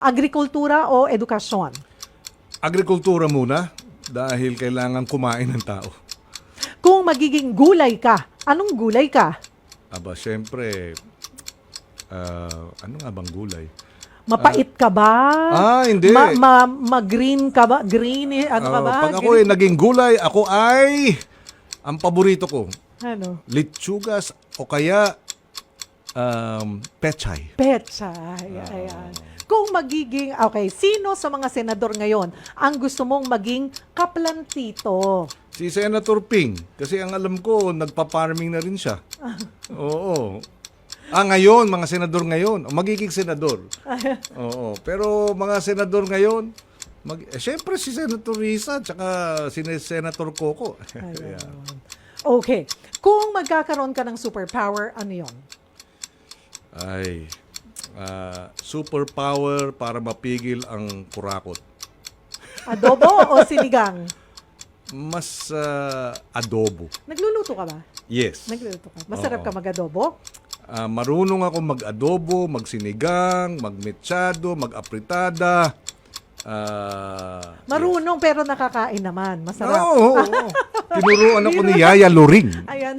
Agrikultura o edukasyon? Agrikultura muna dahil kailangan kumain ng tao. Kung magiging gulay ka, anong gulay ka? Aba, syempre, ah, ano nga bang gulay? Mapait ka ba? Ah, hindi. Ma, ma, ma-green ka ba? Green, eh, ano ka Ah, ba? pag ako ay Green- naging gulay, ako ay ang paborito ko, ano? litsugas o kaya um, pechay. Pechay. Ah. Ayan. Kung magiging, okay, sino sa mga senador ngayon ang gusto mong maging kaplantito? Si Senator Ping, kasi ang alam ko, nagpa-farming na rin siya. Oo. Ah, ngayon, mga senador ngayon, magiging senador. Oo. Pero mga senador ngayon, mag, eh, syempre si Senator Risa, tsaka si Senator Coco. Ayan. Okay. Kung magkakaroon ka ng superpower, ano yon? Ay, ah, superpower para mapigil ang kurakot. Adobo o sinigang? Mas ah, adobo. Nagluluto ka ba? Yes. Nagluluto ka. Masarap Oo. ka mag-adobo? Ah, marunong ako mag-adobo, magsinigang, magmetsado, mag-apritada. Ah, Marunong pero nakakain naman. yes. Masarap. Oo, oo, oo. Tinuruan ako ni Yaya Loring. Ayan.